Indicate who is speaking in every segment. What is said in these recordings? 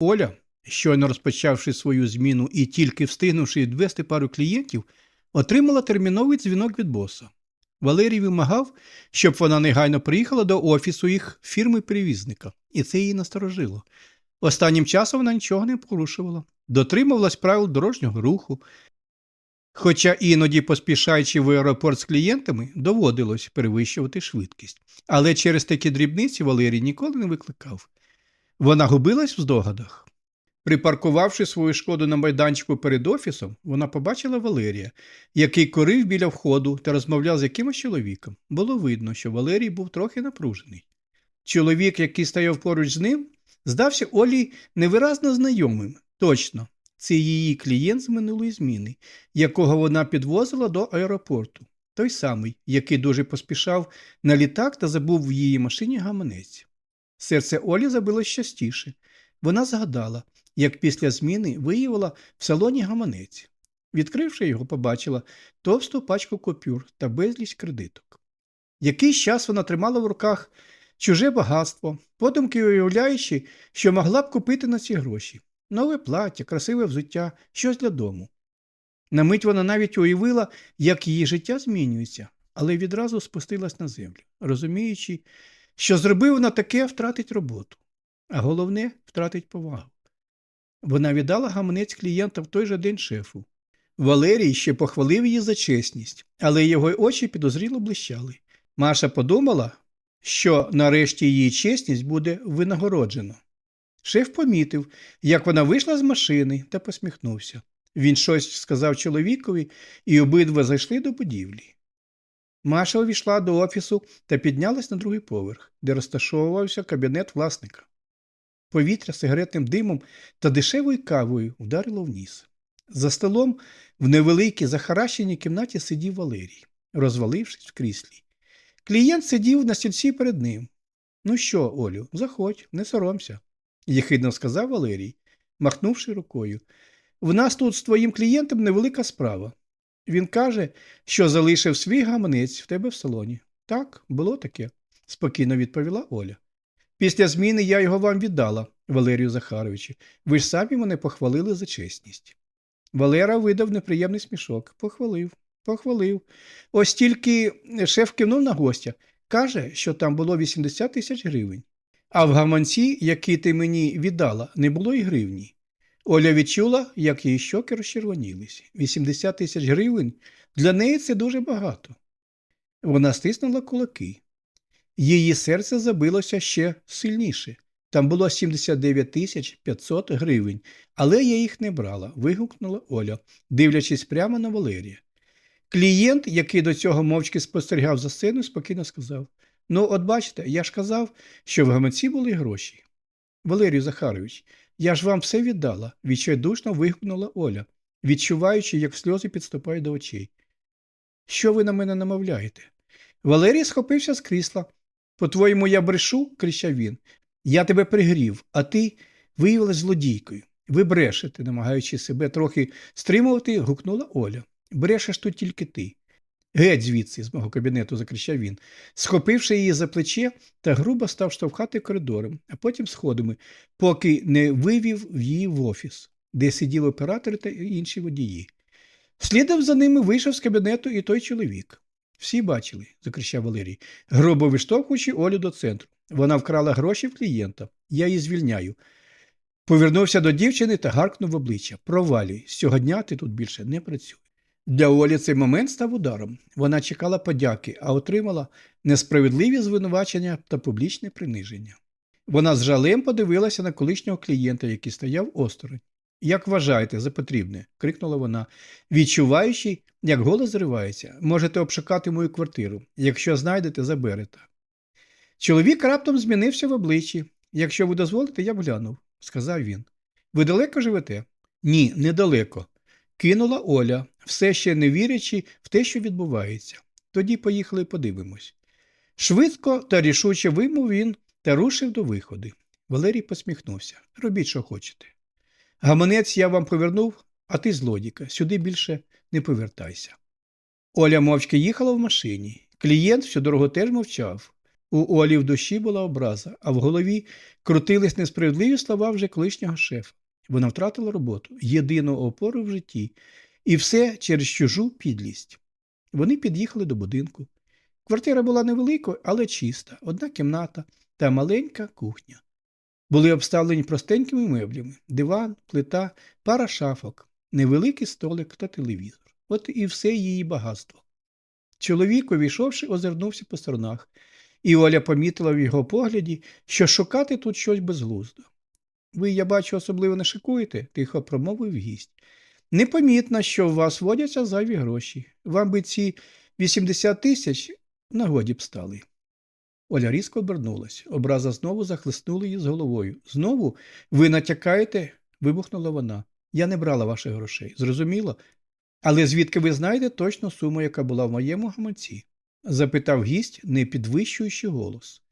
Speaker 1: Оля, щойно розпочавши свою зміну і тільки встигнувши відвести пару клієнтів, отримала терміновий дзвінок від боса. Валерій вимагав, щоб вона негайно приїхала до офісу їх фірми-перевізника, і це її насторожило. Останнім часом вона нічого не порушувала, дотримувалась правил дорожнього руху. Хоча іноді, поспішаючи в аеропорт з клієнтами, доводилось перевищувати швидкість. Але через такі дрібниці Валерій ніколи не викликав. Вона губилась в здогадах. Припаркувавши свою шкоду на майданчику перед офісом, вона побачила Валерія, який корив біля входу та розмовляв з якимось чоловіком. Було видно, що Валерій був трохи напружений. Чоловік, який стояв поруч з ним, здався Олі невиразно знайомим. Точно, це її клієнт з минулої зміни, якого вона підвозила до аеропорту. Той самий, який дуже поспішав на літак та забув в її машині гаманець. Серце Олі забилось частіше. Вона згадала, як після зміни виявила в салоні гаманець. Відкривши його, побачила товсту пачку купюр та безліч кредиток. Якийсь час вона тримала в руках чуже багатство, подумки уявляючи, що могла б купити на ці гроші нове плаття, красиве взуття, щось для дому. На мить вона навіть уявила, як її життя змінюється, але відразу спустилась на землю, розуміючи, що зробив вона таке, втратить роботу, а головне втратить повагу. Вона віддала гаманець клієнта в той же день шефу. Валерій ще похвалив її за чесність, але його очі підозріло блищали. Маша подумала, що нарешті її чесність буде винагороджено. Шеф помітив, як вона вийшла з машини та посміхнувся. Він щось сказав чоловікові, і обидва зайшли до будівлі. Маша увійшла до офісу та піднялась на другий поверх, де розташовувався кабінет власника. Повітря сигаретним димом та дешевою кавою вдарило в ніс. За столом в невеликій захаращеній кімнаті сидів Валерій, розвалившись в кріслі. Клієнт сидів на стільці перед ним. Ну що, Олю, заходь, не соромся, єхидно сказав Валерій, махнувши рукою. В нас тут з твоїм клієнтом невелика справа. Він каже, що залишив свій гаманець в тебе в салоні. Так, було таке, спокійно відповіла Оля. Після зміни я його вам віддала, Валерію Захаровичу. Ви ж самі мене похвалили за чесність. Валера видав неприємний смішок. Похвалив, похвалив. Ось тільки шеф кивнув на гостя. Каже, що там було 80 тисяч гривень. А в гаманці, який ти мені віддала, не було й гривні. Оля відчула, як її щоки розчервонілись. 80 тисяч гривень для неї це дуже багато. Вона стиснула кулаки. Її серце забилося ще сильніше. Там було 79 тисяч 500 гривень, але я їх не брала, вигукнула Оля, дивлячись прямо на Валерія. Клієнт, який до цього мовчки спостерігав за сценою, спокійно сказав: Ну, от бачите, я ж казав, що в гаманці були гроші. Валерію Захарович, я ж вам все віддала, відчайдушно вигукнула Оля, відчуваючи, як сльози підступають до очей. Що ви на мене намовляєте? Валерій схопився з крісла. По-твоєму, я брешу, кричав він. Я тебе пригрів, а ти виявилась злодійкою. Ви брешете, намагаючи себе трохи стримувати, гукнула Оля. Брешеш тут тільки ти. Геть звідси, з мого кабінету, закричав він, схопивши її за плече та грубо став штовхати коридором, а потім сходами, поки не вивів її в офіс, де сиділи оператори та інші водії. Слідом за ними вийшов з кабінету і той чоловік. Всі бачили, закричав Валерій, грубо виштовхуючи Олю до центру. Вона вкрала гроші в клієнта. Я її звільняю. Повернувся до дівчини та гаркнув в обличчя. Провалюй, з цього дня ти тут більше не працюй. Для Олі цей момент став ударом. Вона чекала подяки, а отримала несправедливі звинувачення та публічне приниження. Вона з жалем подивилася на колишнього клієнта, який стояв осторонь. Як вважаєте за потрібне? крикнула вона, відчуваючи, як голос зривається. Можете обшукати мою квартиру. Якщо знайдете, заберете. Чоловік раптом змінився в обличчі. Якщо ви дозволите, я глянув, сказав він. Ви далеко живете? Ні, недалеко. Кинула Оля, все ще не вірячи в те, що відбувається. Тоді поїхали подивимось. Швидко та рішуче вимов він та рушив до виходу. Валерій посміхнувся. Робіть, що хочете. Гаманець я вам повернув, а ти, злодіка, сюди більше не повертайся. Оля мовчки їхала в машині. Клієнт всю дорогу теж мовчав. У Олі в душі була образа, а в голові крутились несправедливі слова вже колишнього шефа. Вона втратила роботу, єдину опору в житті, і все через чужу підлість. Вони під'їхали до будинку. Квартира була невеликою, але чиста, одна кімната та маленька кухня. Були обставлені простенькими меблями диван, плита, пара шафок, невеликий столик та телевізор. От і все її багатство. Чоловік, увійшовши, озирнувся по сторонах, і Оля помітила в його погляді, що шукати тут щось безглуздо. Ви, я бачу, особливо не шикуєте, тихо промовив гість. Непомітно, що у вас водяться зайві гроші. Вам би ці 80 тисяч нагоді б стали. Оля різко обернулась. Образа знову захлеснула її з головою. Знову ви натякаєте? вибухнула вона. Я не брала ваших грошей. Зрозуміло? Але звідки ви знаєте точну суму, яка була в моєму гаманці? запитав гість, не підвищуючи голос.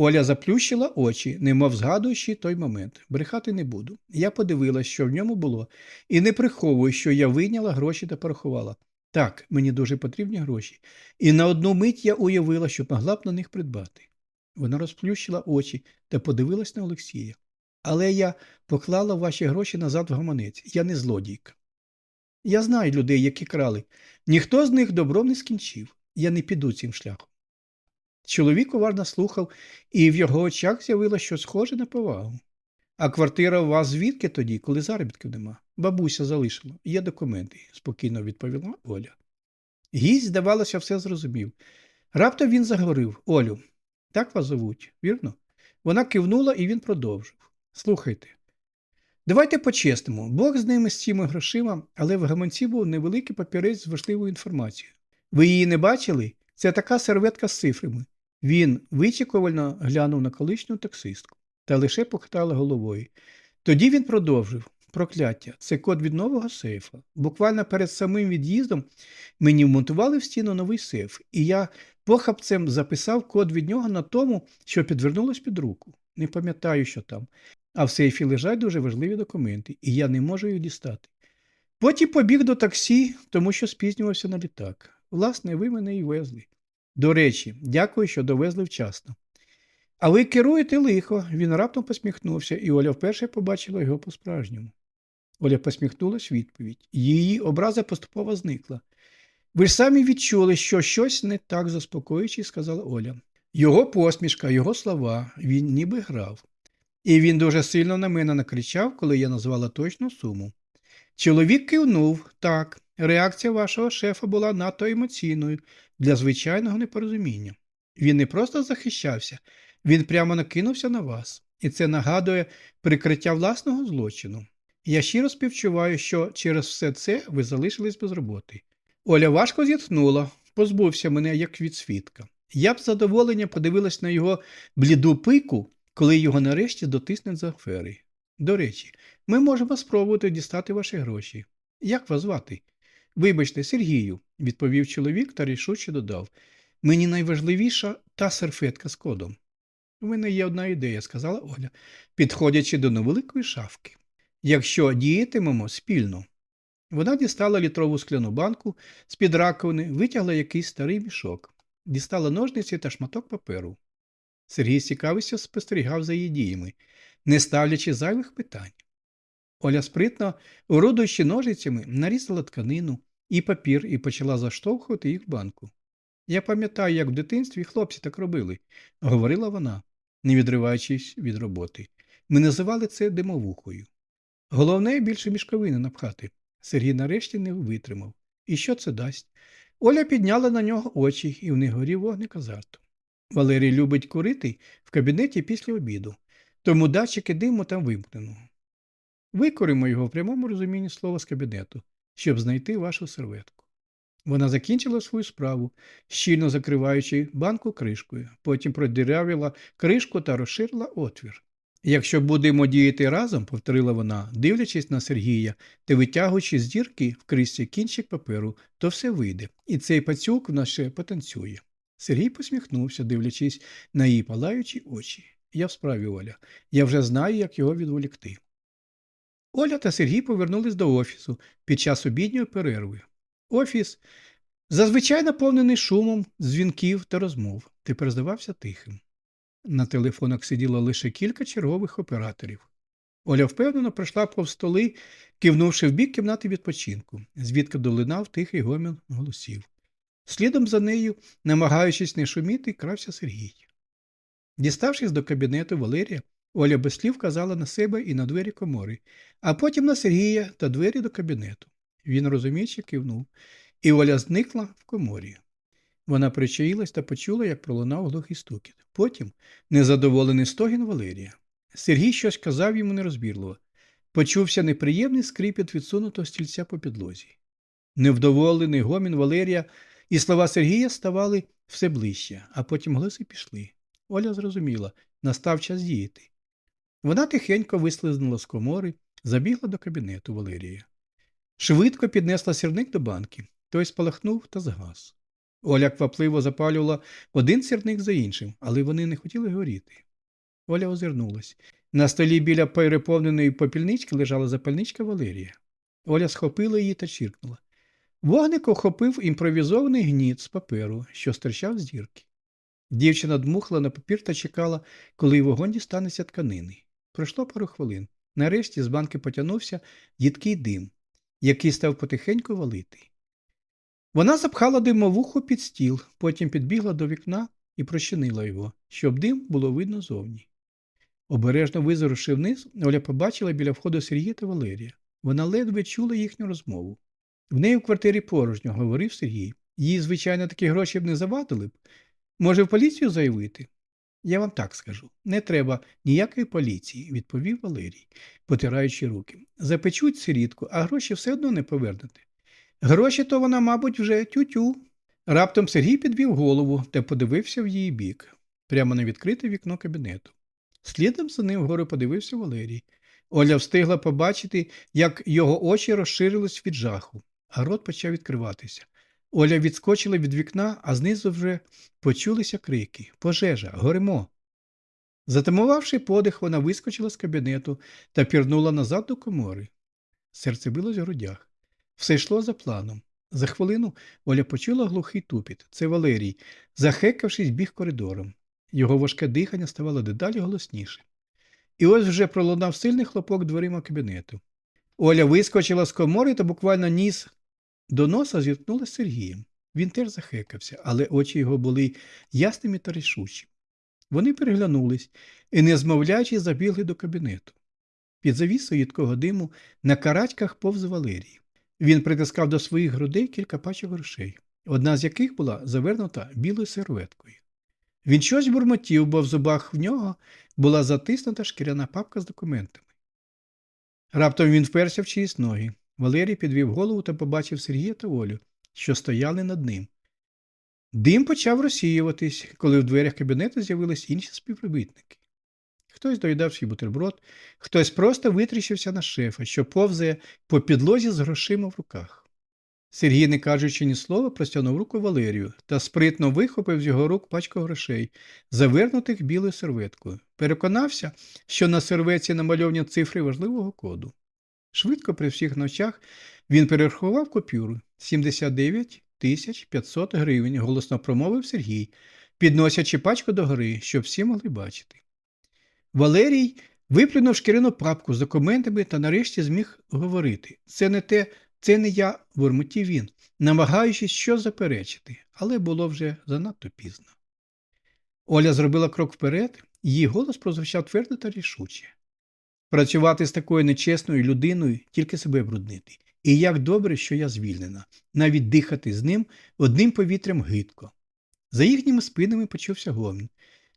Speaker 1: Оля заплющила очі, немов згадуючи той момент. Брехати не буду. Я подивилась, що в ньому було, і не приховую, що я вийняла гроші та порахувала. Так, мені дуже потрібні гроші. І на одну мить я уявила, що могла б на них придбати. Вона розплющила очі та подивилась на Олексія. Але я поклала ваші гроші назад в гаманець. Я не злодійка. Я знаю людей, які крали. Ніхто з них добром не скінчив. Я не піду цим шляхом. Чоловік уважно слухав, і в його очах з'явилося щось схоже на повагу. А квартира у вас звідки тоді, коли заробітків нема? Бабуся залишила, є документи, спокійно відповіла Оля. Гість, здавалося, все зрозумів. Раптом він заговорив Олю, так вас зовуть, вірно? Вона кивнула, і він продовжив. Слухайте. Давайте по-чесному, Бог з ними з цими грошима, але в гаманці був невеликий папірець з важливою інформацією. Ви її не бачили? Це така серветка з цифрами. Він вичікувально глянув на колишню таксистку та лише похитала головою. Тоді він продовжив прокляття. Це код від нового сейфа. Буквально перед самим від'їздом мені вмонтували в стіну новий сейф, і я похапцем записав код від нього на тому, що підвернулось під руку. Не пам'ятаю, що там. А в сейфі лежать дуже важливі документи, і я не можу їх дістати. Потім побіг до таксі, тому що спізнювався на літак. Власне, ви мене й везли. До речі, дякую, що довезли вчасно. А ви керуєте лихо, він раптом посміхнувся, і Оля вперше побачила його по-справжньому. Оля посміхнулась відповідь. Її образа поступово зникла. Ви ж самі відчули, що щось не так заспокоюючи, сказала Оля. Його посмішка, його слова, він ніби грав. І він дуже сильно на мене накричав, коли я назвала точну суму. Чоловік кивнув так. Реакція вашого шефа була надто емоційною для звичайного непорозуміння. Він не просто захищався, він прямо накинувся на вас, і це нагадує прикриття власного злочину. Я щиро співчуваю, що через все це ви залишились без роботи. Оля важко зітхнула, позбувся мене як від свідка. Я б з задоволенням подивилась на його бліду пику, коли його нарешті дотиснуть за афери. До речі, ми можемо спробувати дістати ваші гроші. Як вас звати? Вибачте, Сергію, відповів чоловік та рішуче додав. Мені найважливіша та серфетка з кодом. У мене є одна ідея, сказала Оля, підходячи до невеликої шафки. Якщо діятимемо спільно. Вона дістала літрову скляну банку з під раковини, витягла якийсь старий мішок, дістала ножниці та шматок паперу. Сергій цікавістю спостерігав за її діями, не ставлячи зайвих питань. Оля спритно, орудуючи ножицями, нарізала тканину і папір і почала заштовхувати їх в банку. Я пам'ятаю, як в дитинстві хлопці так робили, говорила вона, не відриваючись від роботи. Ми називали це димовухою. Головне більше мішковини напхати. Сергій нарешті не витримав. І що це дасть? Оля підняла на нього очі, і в них горів вогник азарту. Валерій любить курити в кабінеті після обіду, тому датчики диму там вимкнено. Викоримо його в прямому розумінні слова з кабінету, щоб знайти вашу серветку. Вона закінчила свою справу, щільно закриваючи банку кришкою, потім продірявила кришку та розширила отвір. Якщо будемо діяти разом, повторила вона, дивлячись на Сергія та витягуючи з дірки в крисці кінчик паперу, то все вийде, і цей пацюк в нас ще потанцює. Сергій посміхнувся, дивлячись на її палаючі очі. Я в справі Оля. Я вже знаю, як його відволікти. Оля та Сергій повернулись до офісу під час обідньої перерви. Офіс Зазвичай наповнений шумом дзвінків та розмов, тепер здавався тихим. На телефонах сиділо лише кілька чергових операторів. Оля впевнено пройшла повз столи, кивнувши в бік кімнати відпочинку, звідки долинав тихий гомін голосів. Слідом за нею, намагаючись не шуміти, крався Сергій. Діставшись до кабінету Валерія, Оля без слів казала на себе і на двері комори, а потім на Сергія та двері до кабінету. Він розуміючи кивнув, і Оля зникла в коморі. Вона причаїлась та почула, як пролунав глухий стукіт. Потім незадоволений стогін Валерія. Сергій щось казав йому нерозбірливо. Почувся неприємний скрипіт відсунутого стільця по підлозі. Невдоволений гомін Валерія і слова Сергія ставали все ближче, а потім голоси пішли. Оля зрозуміла, настав час діяти. Вона тихенько вислизнула з комори, забігла до кабінету Валерія. Швидко піднесла сірник до банки. Той спалахнув та згас. Оля квапливо запалювала один сірник за іншим, але вони не хотіли горіти. Оля озирнулась. На столі біля переповненої попільнички лежала запальничка Валерія. Оля схопила її та чиркнула. Вогник охопив імпровізований гніт з паперу, що стирчав з дірки. Дівчина дмухла на папір та чекала, коли вогонь дістанеться тканини. Пройшло пару хвилин. Нарешті з банки потягнувся їдкий дим, який став потихеньку валити. Вона запхала димовуху під стіл, потім підбігла до вікна і прощинила його, щоб дим було видно зовні. Обережно визирувши вниз, Оля побачила біля входу Сергія та Валерія. Вона ледве чула їхню розмову. В неї в квартирі порожньо, говорив Сергій. Їй, звичайно, такі гроші б не завадили б. Може, в поліцію заявити? Я вам так скажу. Не треба ніякої поліції, відповів Валерій, потираючи руки. Запечуть сирітку, а гроші все одно не повернете. Гроші то вона, мабуть, вже тю-тю. Раптом Сергій підвів голову та подивився в її бік, прямо на відкрите вікно кабінету. Слідом за ним вгору подивився Валерій. Оля встигла побачити, як його очі розширились від жаху, а рот почав відкриватися. Оля відскочила від вікна, а знизу вже почулися крики Пожежа, горимо. Затамувавши подих, вона вискочила з кабінету та пірнула назад до комори. Серце билось в грудях. Все йшло за планом. За хвилину Оля почула глухий тупіт. Це Валерій, захекавшись, біг коридором. Його важке дихання ставало дедалі голосніше. І ось вже пролунав сильний хлопок дверима кабінету. Оля вискочила з комори та буквально ніс до носа зіткнулася Сергієм. Він теж захекався, але очі його були ясними та рішучі. Вони переглянулись і, не змовляючи, забігли до кабінету. Під завісою їдкого диму на карачках повз Валерій. Він притискав до своїх грудей кілька пачок грошей, одна з яких була завернута білою серветкою. Він щось бурмотів, бо в зубах в нього була затиснута шкіряна папка з документами. Раптом він вперся в чиїсь ноги. Валерій підвів голову та побачив Сергія та Олю, що стояли над ним. Дим почав розсіюватись, коли в дверях кабінету з'явились інші співробітники. Хтось доїдав свій бутерброд, хтось просто витріщився на шефа, що повзає по підлозі з грошима в руках. Сергій, не кажучи ні слова, простягнув руку Валерію та спритно вихопив з його рук пачку грошей, завернутих білою серветкою. Переконався, що на серветці намальовані цифри важливого коду. Швидко при всіх ночах він перерахував купюру 79 тисяч 500 гривень, голосно промовив Сергій, підносячи пачку до гори, щоб всі могли бачити. Валерій виплюнув шкіряну папку з документами та нарешті зміг говорити. Це не те, це не я, бурмотів він, намагаючись щось заперечити, але було вже занадто пізно. Оля зробила крок вперед, її голос прозвучав твердо та рішуче. Працювати з такою нечесною людиною тільки себе бруднити. І як добре, що я звільнена, навіть дихати з ним одним повітрям гидко. За їхніми спинами почувся гомін.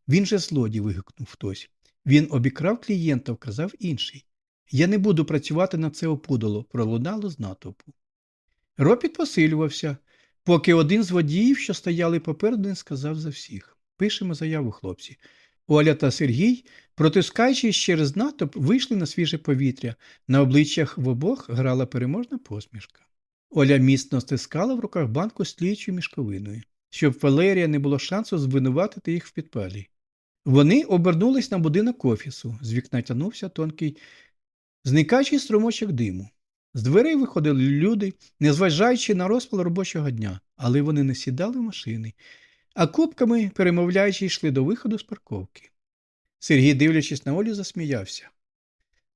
Speaker 1: Він же злодій, вигукнув хтось. Він обікрав клієнта, вказав інший. Я не буду працювати на це опудало, пролунало з натовпу. Ропіт посилювався, поки один з водіїв, що стояли попереду, сказав за всіх. Пишемо заяву, хлопці. Оля та Сергій, протискаючись через натовп, вийшли на свіже повітря. На обличчях в обох грала переможна посмішка. Оля міцно стискала в руках банку з тліючою мішковиною, щоб Валерія не було шансу звинуватити їх в підпалі. Вони обернулись на будинок офісу. З вікна тянувся тонкий, зникаючий струмочок диму. З дверей виходили люди, незважаючи на розпал робочого дня, але вони не сідали в машини, а купками, перемовляючи, йшли до виходу з парковки. Сергій, дивлячись на Олю, засміявся.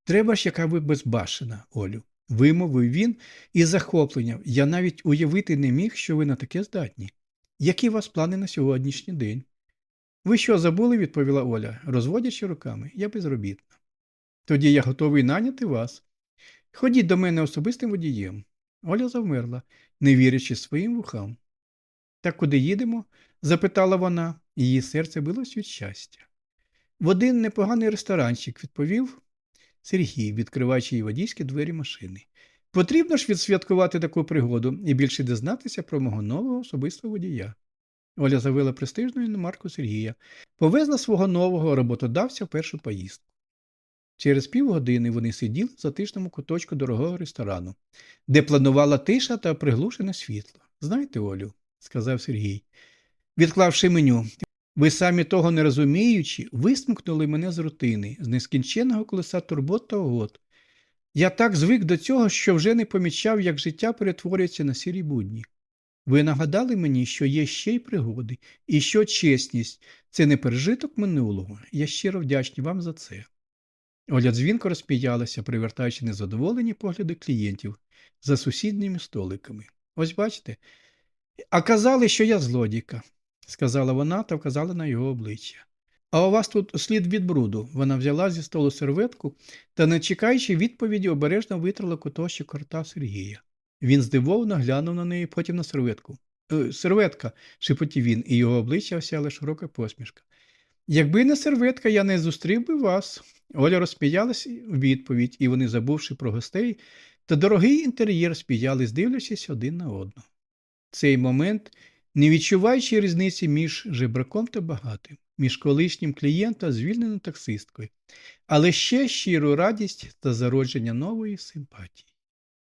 Speaker 1: Треба ж, яка ви безбашена, Олю, вимовив він із захопленням. Я навіть уявити не міг, що ви на таке здатні. Які у вас плани на сьогоднішній день? Ви що забули? відповіла Оля, розводячи руками, я безробітна. Тоді я готовий наняти вас. Ходіть до мене особистим водієм. Оля завмерла, не вірячи своїм вухам. Так куди їдемо? Запитала вона, її серце билось від щастя. В один непоганий ресторанчик, відповів Сергій, відкриваючи їй водійські двері машини. Потрібно ж відсвяткувати таку пригоду і більше дізнатися про мого нового особистого водія. Оля завела престижну іномарку Сергія, повезла свого нового роботодавця в першу поїздку. Через півгодини вони сиділи в затишному куточку дорогого ресторану, де планувала тиша та приглушене світло. Знаєте, Олю, сказав Сергій, відклавши меню, ви самі того не розуміючи, висмикнули мене з рутини, з нескінченного колеса турбот та угод. Я так звик до цього, що вже не помічав, як життя перетворюється на сірі будні. Ви нагадали мені, що є ще й пригоди, і що чесність це не пережиток минулого. Я щиро вдячний вам за це. Оля дзвінко розпіялася, привертаючи незадоволені погляди клієнтів за сусідніми столиками. Ось бачите. А казали, що я злодійка, сказала вона та вказала на його обличчя. А у вас тут слід від бруду. Вона взяла зі столу серветку та, не чекаючи відповіді, обережно витрала куточок корта Сергія. Він здивовано глянув на неї, потім на серветку. «Е, серветка, шепотів він, і його обличчя осяла широка посмішка. Якби не серветка, я не зустрів би вас. Оля розсміялась у відповідь, і вони, забувши про гостей, та дорогий інтер'єр спіялись, дивлячись один на одного. Цей момент, не відчуваючи різниці між жебраком та багатим, між колишнім клієнтом та звільненою таксисткою, але ще щиру радість та зародження нової симпатії.